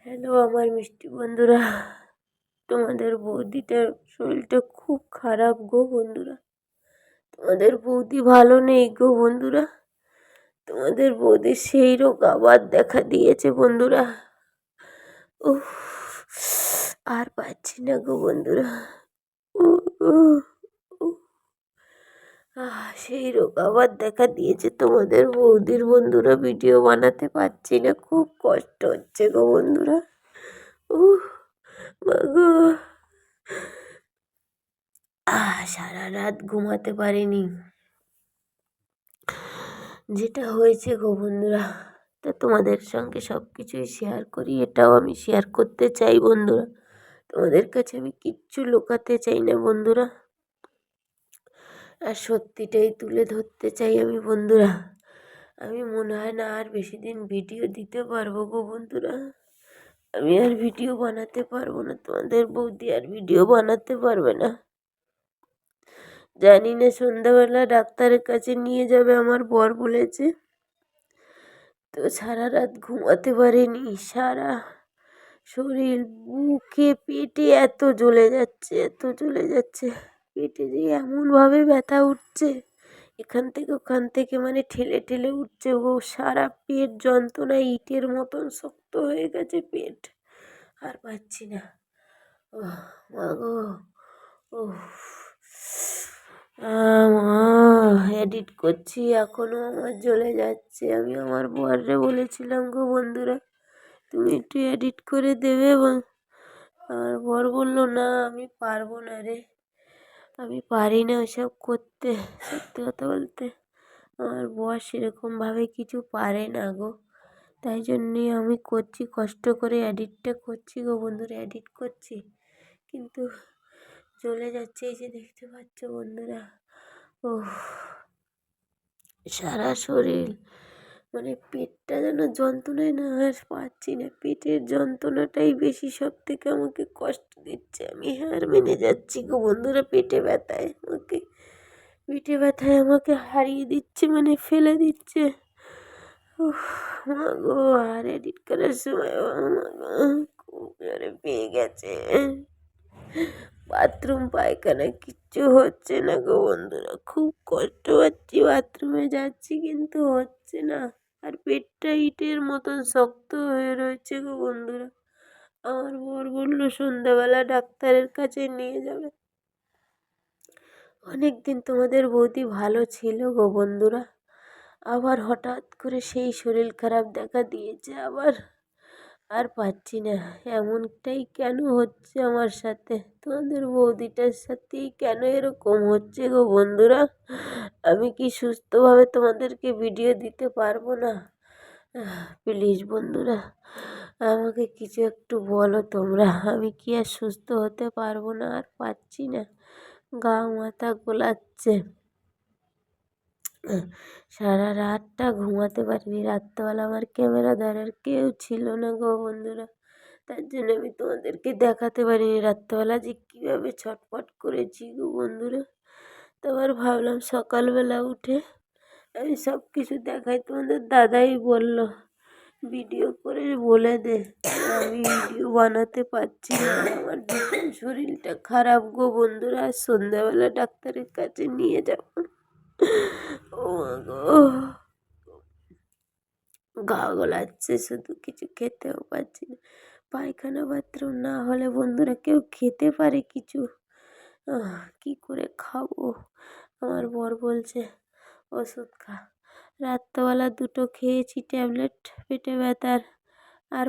Hello আমার মিষ্টি বন্ধুরা। তোমাদের বৌদিটার শরীরটা খুব খারাপ গো বন্ধুরা। তোমাদের বৌদি ভালো নেই গো বন্ধুরা। তোমাদের বৌদির সেই রোগ আবার দেখা দিয়েছে বন্ধুরা। উফ, আর পাচ্ছি না গো বন্ধুরা। সেই রোগ আবার দেখা দিয়েছে তোমাদের বৌদির। বন্ধুরা ভিডিও বানাতে পারছি না, খুব কষ্ট হচ্ছে গো বন্ধুরা। উহ গো। সারা রাত ঘুমাতে পারিনি। যেটা হয়েছে গো বন্ধুরা, তা তোমাদের সঙ্গে সব কিছুই শেয়ার করি, এটাও আমি শেয়ার করতে চাই বন্ধুরা। তোমাদের কাছে আমি কিচ্ছু লুকাতে চাই না বন্ধুরা। আর সত্যিটাই তুলে ধরতে চাই আমি বন্ধুরা। আমি মনে হয় না আর বেশি দিন ভিডিও দিতে পারব গো বন্ধুরা। আমি আর ভিডিও বানাতে পারব না, তোমাদের বৌদি আর ভিডিও বানাতে পারবে না। জানি না সন্ধ্যাবেলা ডাক্তারের কাছে নিয়ে যাবে আমার বর বলেছে। তো সারা রাত ঘুমাতে পারিনি, সারা শরীর, বুকে, পেটে এত জ্বলে যাচ্ছে, এত জ্বলে যাচ্ছে। পেটে যে এমনভাবে ব্যথা উঠছে। এখান থেকে ওখান থেকে মানে ঠেলে ঠেলে উঠছে। ও সারা পেট যন্ত্রণায় ইটের মতন শক্ত হয়ে গেছে পেট। আর পাচ্ছি না। ও মা গো। এডিট করছি এখনও আমার জ্বলে যাচ্ছে। আমি আমার বররে বলেছিলাম, গো বন্ধুরা, তুমি একটু এডিট করে দেবে? এবং আমার বর বলল, না, আমি পারব না রে। আমি পারি না ওসব করতে, সত্যি কথা বলতে। আমার বর সেরকমভাবে কিছু পারে না গো। তাই জন্যে আমি করছি, কষ্ট করে এডিটটা করছি গো বন্ধুরা এডিট করছি। কিন্তু চলে যাচ্ছে এই যে দেখতে পাচ্ছ বন্ধুরা ও সারা শরীর। মানে পেটটা যেন যন্ত্রণায় না আর পাচ্ছি না। পেটের যন্ত্রণাটাই বেশি সব থেকে আমাকে কষ্ট দিচ্ছে। আমি হার মেনে যাচ্ছি গো বন্ধুরা পেটে ব্যথায়। আমাকে পেটে ব্যথায় আমাকে হারিয়ে দিচ্ছে মানে ফেলে দিচ্ছে। মা গো, আর এডিট করার সময় খুব জোরে পেয়ে গেছে। বাথরুম, পায়খানা কিচ্ছু হচ্ছে না গো বন্ধুরা। খুব কষ্ট পাচ্ছি, বাথরুমে যাচ্ছি কিন্তু হচ্ছে না। আর পেটটা ইটের মতন শক্ত হয়ে রয়েছে গো বন্ধুরা। আমার বর বলল, সন্ধ্যাবেলা ডাক্তারের কাছে নিয়ে যাবে। অনেক দিন তোমাদের বৌদি ভালো ছিল গো বন্ধুরা। আবার হঠাৎ করে সেই শরীর খারাপ দেখা দিয়েছে আবার। আর পাচ্ছি না। এমনটাই কেন হচ্ছে আমার সাথে? তোমাদের বৌদিটার সাথেই কেন এরকম হচ্ছে গো বন্ধুরা? আমি কি সুস্থভাবে তোমাদেরকে ভিডিও দিতে পারব না? প্লিজ বন্ধুরা, আমাকে কিছু একটু বলো তোমরা। আমি কি আর সুস্থ হতে পারব না? আর পাচ্ছি না। গা মাথা গোলাচ্ছে। সারা রাতটা ঘুমাতে পারিনি। রাত্রেবেলা আমার ক্যামেরা ধরার কেউ ছিল না গো বন্ধুরা। তার জন্য আমি তোমাদেরকে দেখাতে পারিনি রাত্রেবেলা যে কীভাবে ছটফট করেছি গো বন্ধুরা। তারপর ভাবলাম সকালবেলা উঠে আমি সব কিছু দেখাই। তোমাদের দাদাই বলল, ভিডিও করে বলে দে, আমি ভিডিও বানাতে পারছি না। আমার শরীরটা খারাপ গো বন্ধুরা। সন্ধ্যাবেলা ডাক্তারের কাছে নিয়ে যাব। গো। গলাচ্ছে শুধু কিছু খেতেও পাচ্ছি না। পায়খানা বাথরুম না হলে বন্ধুরা কেউ খেতে পারে কিছু। কি করে খাব? আমার বর বলছে, ওষুধ খা। রাত্রেবেলা দুটো খেয়েছি ট্যাবলেট, পেটে ব্যথার আর